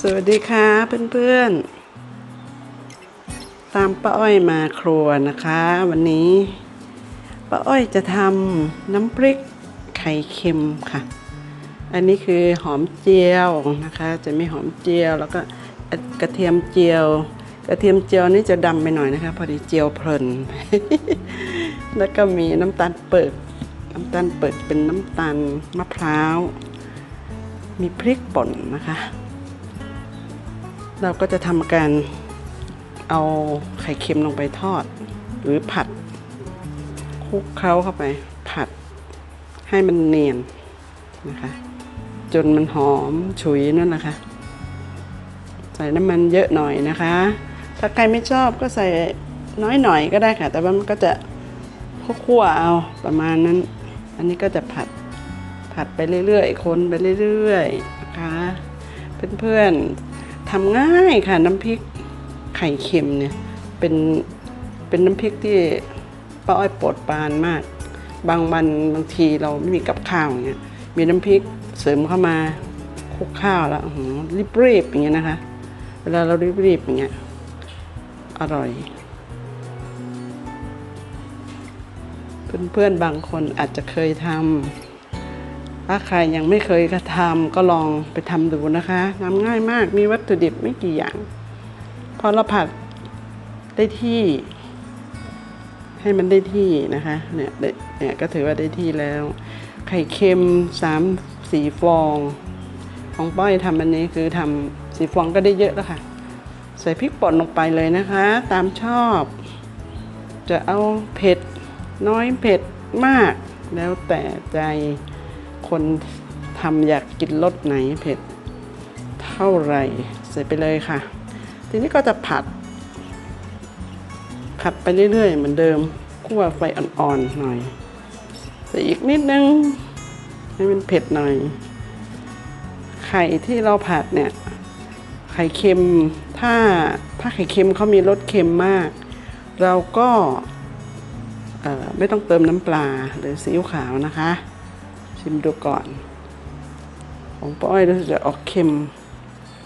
สวัสดีค่ะเพื่อนๆ ตามป้าอ้อยมาครัวนะคะ วันนี้ป้าอ้อยจะทำน้ำพริกไข่เค็มค่ะ อันนี้คือหอมเจียวนะคะ จะมีหอมเจียวแล้วก็กระเทียมเจียว กระเทียมเจียวนี่จะดำไปหน่อยนะคะ พอดีเจียวเพลิน แล้วก็มีน้ำตาลเปิกน้ำตาลเปิกเป็นน้ำตาลมะพร้าว มีพริกป่นนะคะ เราก็จะทำการเอาไข่เค็มลงไปทอด หรือผัดคลุกเคล้าเข้าไป ผัดให้มันเนียนนะคะ จนมันหอมฉุยนั่นนะคะ ใส่น้ำมันเยอะหน่อยนะคะ ถ้าใครไม่ชอบก็ใส่น้อยหน่อยก็ได้ค่ะ แต่ว่ามันก็จะคั่วๆเอาประมาณนั้น อันนี้ก็จะผัดผัดไปเรื่อยๆคนไปเรื่อยๆนะคะเพื่อนๆ ทำง่ายค่ะน้ำพริกไข่เค็มเนี่ยเป็นเป็นน้ำพริกที่ป้าอ้อยโปรดปรานมาก บางวันบางทีเราไม่มีกับข้าวอย่างเงี้ยมีน้ำพริกเสริมเข้ามาคลุกข้าวแล้วรีบรีบๆอย่างเงี้ยนะคะ เวลาเรารีบรีบๆอย่างเงี้ยอร่อยเพื่อนๆบางคนอาจจะเคยทำ ถ้าใครยังไม่เคยกระทำก็ลองไปทำดูนะคะทำง่ายมากมีวัตถุดิบไม่กี่อย่าง พอเราผัดได้ที่ ให้มันได้ที่นะคะ เนี่ยเนี่ยก็ถือว่าได้ที่แล้ว ไข่เค็มสามสีฟอง ของป้อยทำอันนี้คือทำสีฟองก็ได้เยอะแล้วค่ะ ใส่พริกป่นลงไปเลยนะคะ ตามชอบ จะเอาเผ็ดน้อยเผ็ดมากแล้วแต่ใจ คนทำอยากกินรสไหนเผ็ดเท่าไหร่ใส่ไปเลยค่ะ ทีนี้ก็จะผัด ผัดไปเรื่อยๆ เหมือนเดิมคั่วไฟอ่อนๆหน่อยใส่อีกนิดนึงให้มันเผ็ดหน่อย ไข่ที่เราผัดเนี่ย ไข่เค็มถ้าถ้าไข่เค็มเขามีรสเค็มมาก เราก็ไม่ต้องเติมน้ำปลาหรือซีอิ๊วขาวนะคะ ชิมดูก่อน ของป้าอ้อยรู้สึกจะออกเค็ม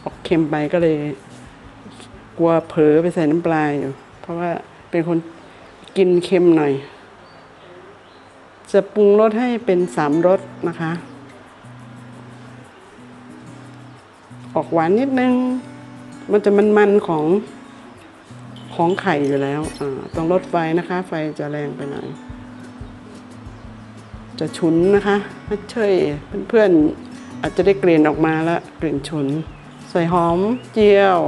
ออกเค็มไปก็เลย กลัวเผลอไปใส่น้ำปลาอยู่ เพราะว่าเป็นคนกินเค็มหน่อย จะปรุงรสให้เป็นสามรสนะคะ ออกหวานนิดนึง มันจะมันๆของของไข่อยู่แล้ว ต้องลดไฟนะคะ ไฟจะแรงไปหน่อย จะฉุนนะคะถ้าเชยเพื่อนๆอาจจะได้กลิ่นออกมาแล้วกลิ่นฉุน ใส่หอมเจียว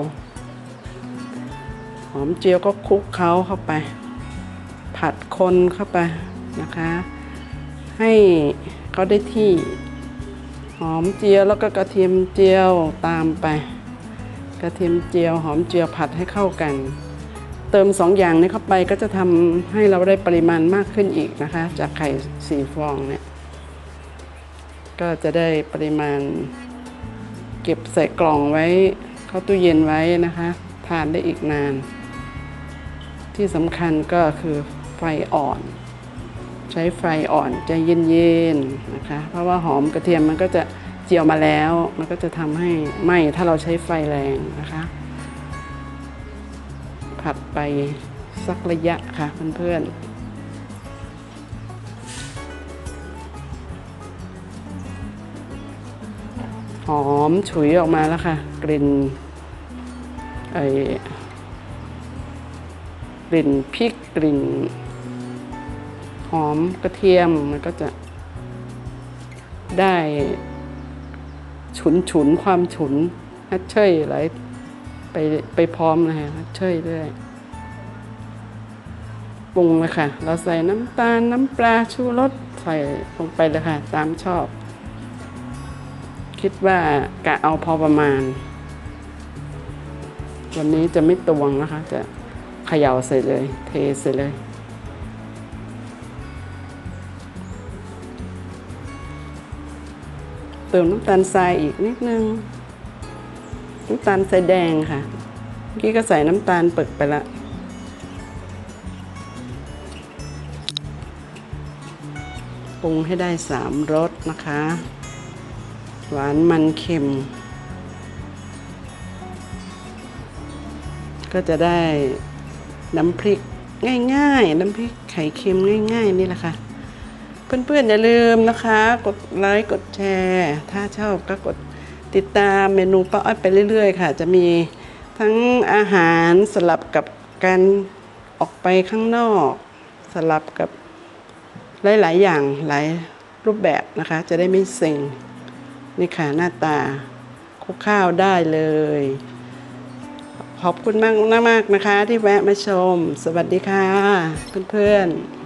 หอมเจียวก็คลุกเคล้าเข้าไป ผัดคนเข้าไปนะคะ ให้เขาได้ที่หอมเจียวแล้วก็กระเทียมเจียวตามไป กระเทียมเจียวหอมเจียวผัดให้เข้ากัน เติมสองอย่างนี้เข้าไปก็จะทำให้เราได้ปริมาณมากขึ้นอีกนะคะ จากไข่สี่ฟองเนี่ยก็จะได้ปริมาณ เก็บใส่กล่องไว้ เข้าตู้เย็นไว้นะคะ ทานได้อีกนาน ที่สำคัญก็คือไฟอ่อน ใช้ไฟอ่อนใจเย็นๆนะคะ เพราะว่าหอมกระเทียมมันก็จะเจียวมาแล้ว มันก็จะทำให้ไหม้ถ้าเราใช้ไฟแรงนะคะ ผัดไปสักระยะค่ะเพื่อนๆหอมฉุยออกมาแล้วค่ะ กลิ่นไอกลิ่นพริกกลิ่น หอมกระเทียมมันก็จะได้ ฉุนฉุนๆความฉุนฮัดเชยไหล ไปไปพร้อมเลยค่ะฮัดเชยด้วยปรุงเลยค่ะ เราใส่น้ำตาลน้ำปลาชูรสใส่ลงไปเลยค่ะ ตามชอบ คิดว่ากะเอาพอประมาณ วันนี้จะไม่ตวงนะคะ จะเขย่าใส่เลย เทใส่เลยเติมน้ำตาลทรายอีกนิดนึง น้ำตาลทรายแดงค่ะ เมื่อกี้ก็ใส่น้ำตาลปึกไปละปรุงให้ได้สามรสนะคะ หวานมันเค็ม ก็จะได้น้ำพริกง่ายๆ น้ำพริกไข่เค็มง่าย ๆ นี่แหละค่ะ เพื่อนๆ อย่าลืมนะคะ กดไลค์ กดแชร์ ถ้าชอบก็กด ติดตามเมนูป้าอ้อยไปเรื่อย ๆ ค่ะ จะมีทั้งอาหารสลับกับการออกไปข้างนอก สลับกับหลาย ๆ อย่างหลายรูปแบบนะคะ จะได้ไม่เซ็งนี่ค่ะหน้าตาคุกข้าวได้เลย ขอบคุณมากมากๆนะคะ ที่แวะมาชม สวัสดีค่ะ เพื่อน ๆ